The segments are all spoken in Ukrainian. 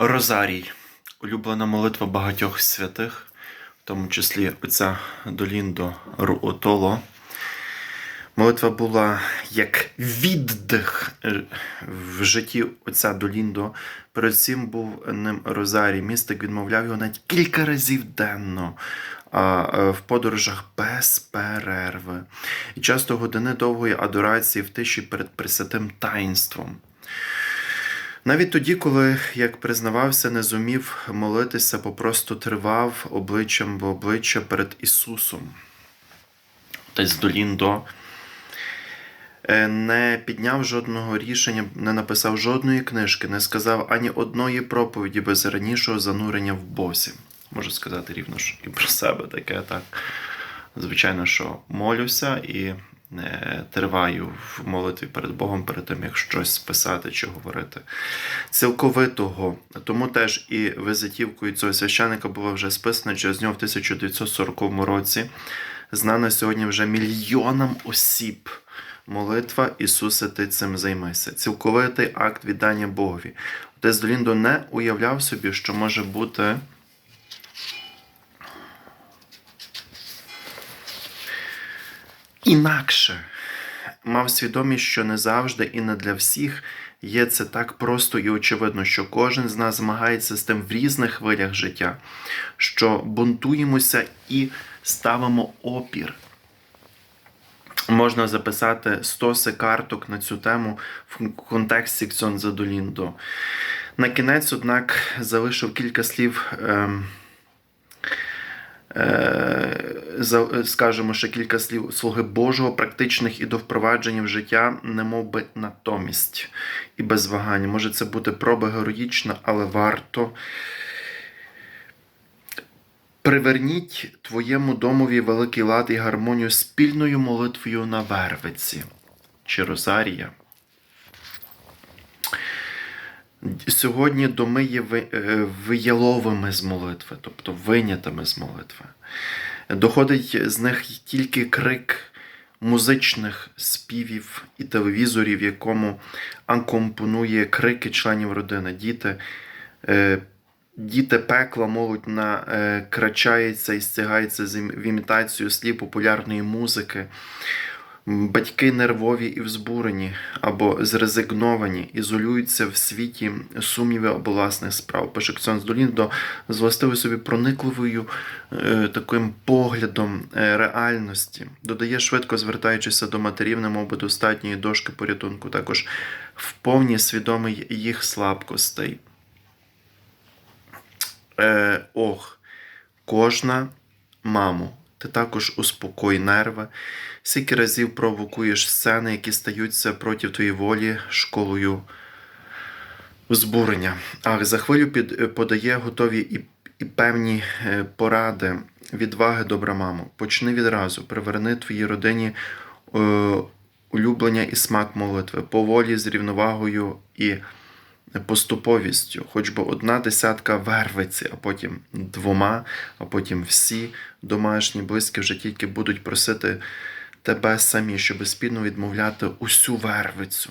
Розарій улюблена молитва багатьох святих, в тому числі отця Доліндо Руотоло. Молитва була як віддих е, в житті отця Доліндо. Перед цим був ним Розарій. Містик відмовляв його навіть кілька разів денно, а е, в подорожах без перерви. І часто години довгої адорації в тиші перед пресвятим таїнством. Навіть тоді, коли, як признавався, не зумів молитися, попросту тривав обличчям в обличчя перед Ісусом. Отець Доліндо е, не підняв жодного рішення, не написав жодної книжки, не сказав ані одної проповіді без ранішого занурення в босі. Можу сказати рівно ж і про себе таке так. Звичайно, що молюся і триваю в молитві перед Богом перед тим, як щось писати чи говорити. Цілковитого. Тому теж і визитівкою цього священника було вже списано через нього в 1940 році. Знана сьогодні вже мільйонам осіб. Молитва Ісусе, Ти цим займайся. Цілковитий акт віддання Богові. Отець Доліндо не уявляв собі, що може бути. Інакше. Мав свідомість, що не завжди і не для всіх є це так просто і очевидно, що кожен з нас змагається з тим в різних хвилях життя, що бунтуємося і ставимо опір. Можна записати стоси карток на цю тему в контексті Ксьонза Доліндо. На кінець, однак, залишив кілька слів. ем, е, за- скажемо ще кілька слів слуги Божого, практичних і до впровадження в життя, немов би натомість і без вагання. Може це бути проба героїчна, але варто. Приверніть твоєму домові великий лад і гармонію спільною молитвою на Вервиці чи Розарія. Сьогодні доми є е, вияловими з молитви, тобто винятими з молитви. Доходить з них тільки крик музичних співів і телевізорів, якому акомпонує крики членів родини. Діти, е, діти пекла молодь на е, і стягається в імітацію слів популярної музики. Батьки нервові і взбурені або зрезигновані, ізолюються в світі сумнівів або власних справ. Пише Ксьонс Доліндо з властивою собі проникливою е, таким поглядом е, реальності. Додає швидко звертаючися до матерів, немов би достатньої дошки порятунку, також вповні свідомий їх слабкостей. Е, ох, кожна мамо, ти також успокой нерви. Скільки разів провокуєш сцени, які стаються проти твоєї волі школою збурення. Ах, за хвилю під, е, подає готові і, і певні е, поради, відваги, добра мамо. Почни відразу, приверни твоїй родині е, улюблення і смак молитви, поволі з рівновагою і поступовістю, хоч би одна десятка вервиці, а потім двома, а потім всі домашні, близькі вже тільки будуть просити тебе самі, щоб спільно відмовляти усю вервицю.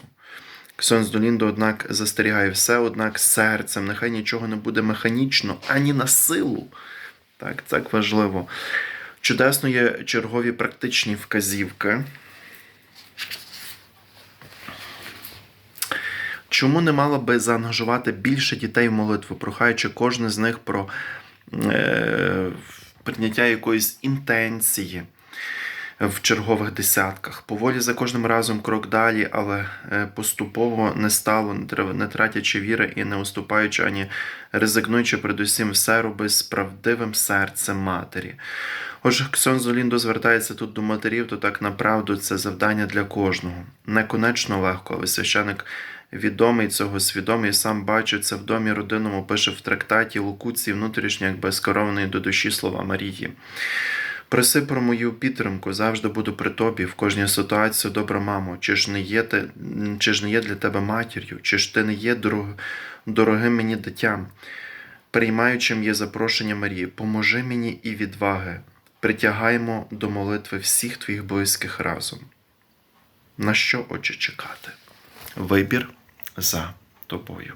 Ксьонс Доліндо, однак, застерігає все, однак серцем. Нехай нічого не буде механічно, ані на силу. Так, так важливо. Чудесно є чергові практичні вказівки. Чому не мало би заангажувати більше дітей в молитву, прохаючи кожне з них про е, прийняття якоїсь інтенції в чергових десятках? Поволі за кожним разом крок далі, але е, поступово не стало, не тра- не тратячи віри і не уступаючи ані ризикнуючи передусім все роби з правдивим серцем матері. Отже, Ксьон Золіндо звертається тут до матерів, то так направду це завдання для кожного. Неконечно легко, але священик відомий цього свідомий, сам бачить це в домі родинному, пише в трактаті Лукуції внутрішньо, як безкорований до душі слова Марії. Проси про мою підтримку, завжди буду при тобі в кожній ситуації, добра мамо. Чи ж не є ти, чи ж не є для тебе матір'ю, чи ж ти не є дорог, дорогим мені дитям? Приймаючим є запрошення Марії, поможи мені і відваги. Притягаємо до молитви всіх твоїх близьких разом. На що очі чекати? Вибір за тобою.